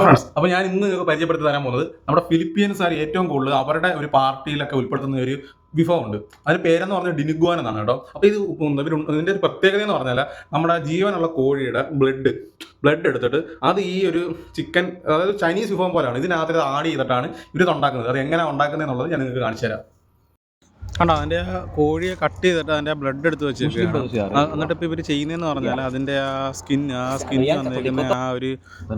Friends അപ്പോൾ ഞാൻ ഇന്ന് നിങ്ങൾക്ക് പരിചയപ്പെടുത്തി തരാൻ പോകുന്നത് നമ്മുടെ ഫിലിപ്പീൻസാർ ഏറ്റവും കൂടുതൽ അവരുടെ ഒരു പാർട്ടിയിലൊക്കെ ഉൾപ്പെടുത്തുന്ന ഒരു വിഭവമുണ്ട്. അതിന് പേരെന്ന് പറഞ്ഞാൽ ഡിനുഗ്വാൻ എന്നാണ് കേട്ടോ. അപ്പോൾ ഇത് ഇതിന്റെ ഒരു പ്രത്യേകത എന്ന് പറഞ്ഞാൽ നമ്മുടെ ജീവനുള്ള കോഴിയുടെ ബ്ലഡ് ബ്ലഡ് എടുത്തിട്ട് അത് ഈ ഒരു ചിക്കൻ അതായത് ചൈനീസ് വിഭവം പോലെയാണ്. ഇതിനകത്ത് ആഡ് ചെയ്തിട്ടാണ് ഇവർ ഉണ്ടാക്കുന്നത്. അത് എങ്ങനെ ഉണ്ടാക്കുന്നത് എന്നുള്ളത് ഞാൻ നിങ്ങൾക്ക് കാണിച്ചു തരാം. കണ്ടോ അതിന്റെ ആ കോഴിയെ കട്ട് ചെയ്തിട്ട് അതിന്റെ ബ്ലഡ് എടുത്ത് വെച്ചിരിക്കുകയാണ്. എന്നിട്ട് ഇപ്പൊ ഇവർ ചെയ്യുന്നതെന്ന് പറഞ്ഞാൽ അതിന്റെ ആ സ്കിൻ ആ സ്കിൻ വന്നിരിക്കുന്ന ആ ഒരു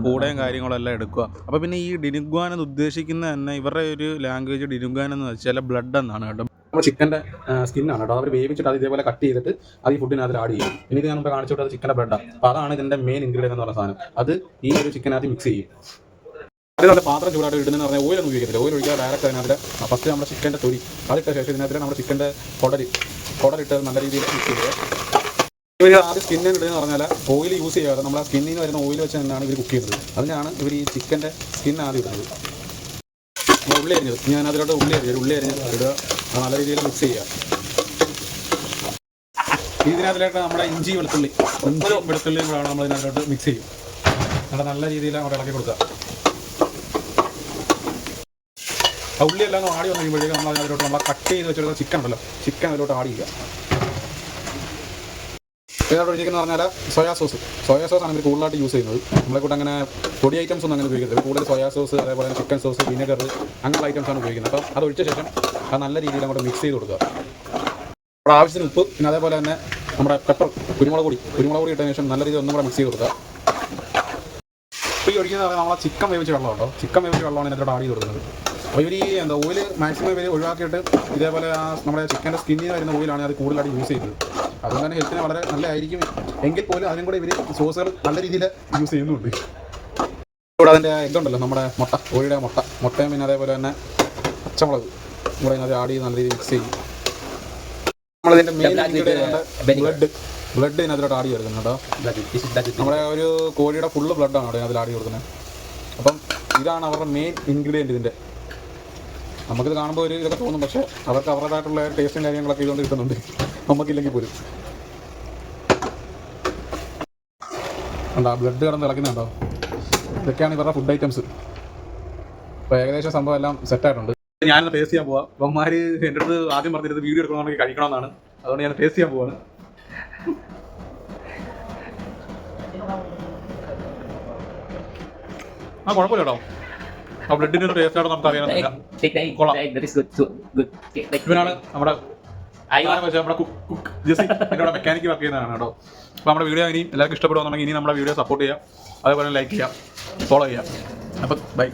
കൂടയും കാര്യങ്ങളും എല്ലാം എടുക്കുക. അപ്പൊ പിന്നെ ഈ ഡിനുഗ്വാൻ എന്ന് ഉദ്ദേശിക്കുന്ന തന്നെ ഇവരുടെ ഒരു ലാംഗ്വേജ് ഡിനുഗ്വാൻ എന്ന് വെച്ചാൽ ബ്ലഡ് എന്നാണ് കേട്ടോ. നമ്മുടെ ചിക്കന്റെ സ്കിന്നാണ് കേട്ടോ. അവർ വേവിച്ചിട്ട് അത് ഇതേപോലെ കട്ട് ചെയ്തിട്ട് അത് ഈ അതിൽ ആഡ് ചെയ്യും. എനിക്ക് ഞാൻ മുമ്പ് കാണിച്ചിട്ട് അത് ചിക്കന്റെ ബ്ലഡാണ് അപ്പോൾ അതാണ് ഇതിന്റെ മെയിൻ ഇൻഗ്രീഡിയൻ എന്ന് പറഞ്ഞ സാധനം. അത് ഈ ഒരു ചിക്കനകത്ത് മിക്സ് ചെയ്യും. അതിനകത്ത് പാത്രം ചൂടായിട്ട് ഇടുന്നതെന്ന് പറഞ്ഞാൽ ഓയിലൊന്നും ഉപയോഗിക്കത്തില്ല. ഓയിൽ ഒഴിക്കാതെ ഡയറക്റ്റ് അതിനകത്ത് ഫസ്റ്റ് നമ്മുടെ ചിക്കന്റെ തൊലി അതിട്ട ശേഷം ഇതിനകത്ത് നമ്മുടെ ചിക്കന്റെ കൊടരി കൊടരിട്ട് നല്ല രീതിയിൽ മിക്സ് ചെയ്യുക ഇവർ ആദ്യം സ്കിന്നിന് ഇടുന്നതെന്ന് പറഞ്ഞാൽ ഓയിൽ യൂസ് ചെയ്യാതെ നമ്മൾ ആ സ്കിന്നിൽ വരുന്ന ഓയിൽ വെച്ച് തന്നെയാണ് ഇവർ കുക്ക് ചെയ്യുന്നത്. അതിനാണ് ഇവർ ഈ ചിക്കന്റെ സ്കിൻ ആദ്യം ഇടുന്നത്. ഉള്ളി അരിഞ്ഞത്. ഞാൻ അതിലോട്ട് ഉള്ളി അരിഞ്ഞത് ഉള്ളി അരിഞ്ഞത് ഇടുക. നല്ല രീതിയിൽ മിക്സ് ചെയ്യുക. ഇതിനകത്തിലോട്ട് നമ്മുടെ ഇഞ്ചി വെളുത്തുള്ളി. ഇഞ്ചി വെളുത്തുള്ളിയും കൂടെ നമ്മൾ ഇതിനകത്തോട്ട് മിക്സ് ചെയ്യും. നല്ല നല്ല രീതിയിൽ അവിടെ ഇളക്കി കൊടുക്കുക. ഉള്ളി എല്ലാം ആടി വന്നു കഴിയുമ്പോഴേക്കും നമ്മൾ അതിനകത്തോട്ട് നമ്മൾ കട്ട് ചെയ്ത് വെച്ചിരുന്ന ചിക്കൻ ഉണ്ടല്ലോ. ചിക്കൻ അതിലോട്ട് ആഡ് ചെയ്യുക പറഞ്ഞാൽ സോയാ സോസ് സോയാ സോസ് ആണ് ഇവർ കൂടുതലായിട്ട് യൂസ് ചെയ്യുന്നത്. നമ്മളെ കൂടെ അങ്ങനെ പൊടി ഐറ്റംസ് ഒന്നും അങ്ങനെ ഉപയോഗിക്കുന്നത് കൂടുതൽ സോയാ സോസ് അതേപോലെ തന്നെ ചിക്കൻ സോസ് വിനെഗർ അങ്ങനെയുള്ള ഐറ്റംസ് ആണ് ഉപയോഗിക്കുന്നത്. അപ്പം അത് ഒഴിച്ച ശേഷം അത് നല്ല രീതിയിൽ അങ്ങോട്ട് മിക്സ് ചെയ്ത് കൊടുക്കുക. നമ്മുടെ ആവശ്യത്തിന് ഉപ്പ് പിന്നെ അതേപോലെ തന്നെ നമ്മുടെ പെപ്പർ കുരുമുളക് പൊടി. കുരുമുളക് പൊടി ഇട്ടതിന് ശേഷം നല്ല രീതിയിൽ ഒന്നും കൂടെ മിക്സ് ചെയ്ത് കൊടുക്കുക. ഇപ്പോൾ ഈ ഒഴിക്കുന്നത് നമ്മളെ ചിക്കൻ വേവിച്ച വെള്ളം കേട്ടോ ചിക്കൻ വേവിച്ച വെള്ളമാണ് ഇതിനകത്തോട്ട് ആഡ് ചെയ്ത് കൊടുക്കുന്നത്. അപ്പോൾ ഇവർ ഈ എന്താ ഓയിൽ മാക്സിമം ഇവർ ഒഴിവാക്കിയിട്ട് ഇതേപോലെ ആ നമ്മുടെ ചിക്കന്റെ സ്കിന്നിൽ നിന്ന് വരുന്ന ഓയിലാണ് അത് കൂടുതലായിട്ട് യൂസ് ചെയ്യുന്നത്. അതുകൊണ്ട് തന്നെ ഹെൽത്തിന് വളരെ നല്ലതായിരിക്കും. എങ്കിൽ പോലും അതിനും കൂടെ ഇവർ സോസുകൾ നല്ല രീതിയിൽ യൂസ് ചെയ്യുന്നുണ്ട്. ഇവിടെ അതിന്റെ ഇതുണ്ടല്ലോ നമ്മുടെ മുട്ട കോഴിയുടെ മുട്ട. മുട്ടയും പിന്നെ അതേപോലെ തന്നെ പച്ചമുളക് ഇവിടെ അതിനകത്ത് ആഡ് ചെയ്ത് നല്ല രീതിയിൽ മിക്സ് ചെയ്യും. നമ്മളിതിന്റെ മെയിൻ ബ്ലഡ് ബ്ലഡ് ഇതിനകത്തോട്ട് ആഡ് ചെയ്ത് കേട്ടോ. നമ്മുടെ ഒരു കോഴിയുടെ ഫുള്ള് ബ്ലഡാണ് അവിടെ അതിൽ ആഡ് ചെയ്ത് കൊടുക്കുന്നത് അപ്പം ഇതാണ് അവരുടെ മെയിൻ ഇൻഗ്രീഡിയന്റ് ഇതിന്റെ നമുക്കിത് കാണുമ്പോൾ ഒരു ഇതൊക്കെ തോന്നും. പക്ഷേ അവർക്ക് അവരുടേതായിട്ടുള്ള ടേസ്റ്റും കാര്യങ്ങളൊക്കെ ഇതുകൊണ്ട് കിട്ടുന്നുണ്ട്. നമുക്കില്ലെങ്കിൽ പോലും. ഉണ്ടാ ബ്ലഡ് കിടന്ന് ഇളക്കുന്നുണ്ടോ ഇതൊക്കെയാണ് ഇവരുടെ ഫുഡ് ഐറ്റംസ് അപ്പോൾ ഏകദേശം സംഭവം എല്ലാം സെറ്റായിട്ടുണ്ട് ഞാൻ ടേസ്റ്റ് ചെയ്യാൻ പോവാം. അവന്മാർ എന്റെ അടുത്ത് ആദ്യം പറഞ്ഞിരുന്നത് വീഡിയോ എടുക്കണമെങ്കിൽ കഴിക്കണമെന്നാണ്. അതുകൊണ്ട് ഞാൻ ടേസ്റ്റ് ചെയ്യാൻ പോവാണ്. ആ കുഴപ്പമില്ല കേട്ടോ. ആ ബ്ലഡിന്റെ ഒരു ടേസ്റ്റ് ആണോ നമുക്ക് അറിയാനില്ല like ഇവനാണ് നമ്മുടെ നമ്മുടെ കുക്ക് കുക്ക് ജെസി എന്നോട് മെക്കാനിക്ക് വർക്ക് ചെയ്യുന്നതാണ് കേട്ടോ. അപ്പോൾ നമ്മുടെ വീഡിയോ ഇനി എല്ലാവർക്കും ഇഷ്ടപ്പെടുവാന്നുണ്ടെങ്കിൽ ഇനി നമ്മുടെ വീഡിയോ സപ്പോർട്ട് ചെയ്യാം. അതേപോലെ ലൈക്ക് ചെയ്യാം. ഫോളോ ചെയ്യാം. അപ്പം ബൈ